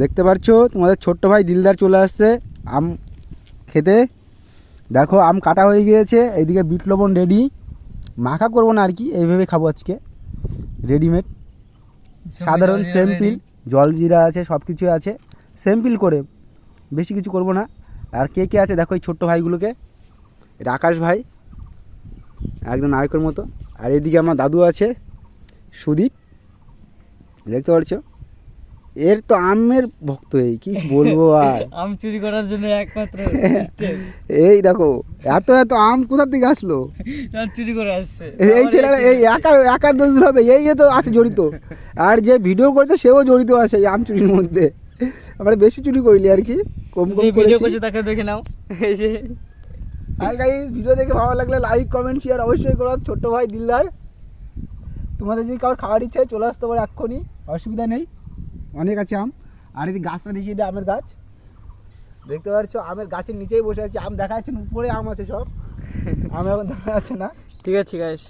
দেখতে পাচ্ছ তোমাদের ছোট্ট ভাই দিলদার চলে আসছে আম খেতে। দেখো আম কাটা হয়ে গিয়েছে। এইদিকে বিট লবণ রেডি মাখা করব না আর কি এইভাবে খাব আজকে। রেডিমেড সাধারণ স্যাম্পিল জল জিরা আছে সব কিছু আছে স্যাম্পিল করে। বেশি কিছু করব না। আর কে কে আছে? দেখো এই ছোট্ট ভাইগুলোকে। এটা আকাশ ভাই। একদম নায়কের মতো। আর এদিকে আমার দাদু আছে সুদীপ। দেখতে পাচ্ছ এর তো আমের ভক্ত এই কি বলব আর? আম চুরি করার জন্য একমাত্র এই দেখো এত এত আম কোথা থেকে আসলো? চুরি করে আসছে। এই- ছেলেটা এই একার একার দোষ হবে এই তো আছে জড়িত। আর যে ভিডিও করছে সেও জড়িত আছে এই আম চুরির মধ্যে। আমরা বেশি চুরি করিলি আর কি কম কম ভিডিও করেছি। তাকে দেখে নাও। এই যে। হাই গাইস ভিডিও দেখে ভালো লাগলে লাইক কমেন্ট শেয়ার অবশ্যই করো ছোট্ট ভাই দিলদার। তোমাদের যদি কারোর খাওয়ার ইচ্ছা চলে আসতে পারে এক্ষুনি অসুবিধা নেই। অনেক আছে আম। আর এই গাছটা দেখিয়ে দিই আমের গাছ। দেখতে পাচ্ছ আমের গাছের নিচেই বসে আছে। আম দেখা যাচ্ছে না, উপরে আম আছে সব। আমি এখন দেখা যাচ্ছে না। ঠিক আছে গাইস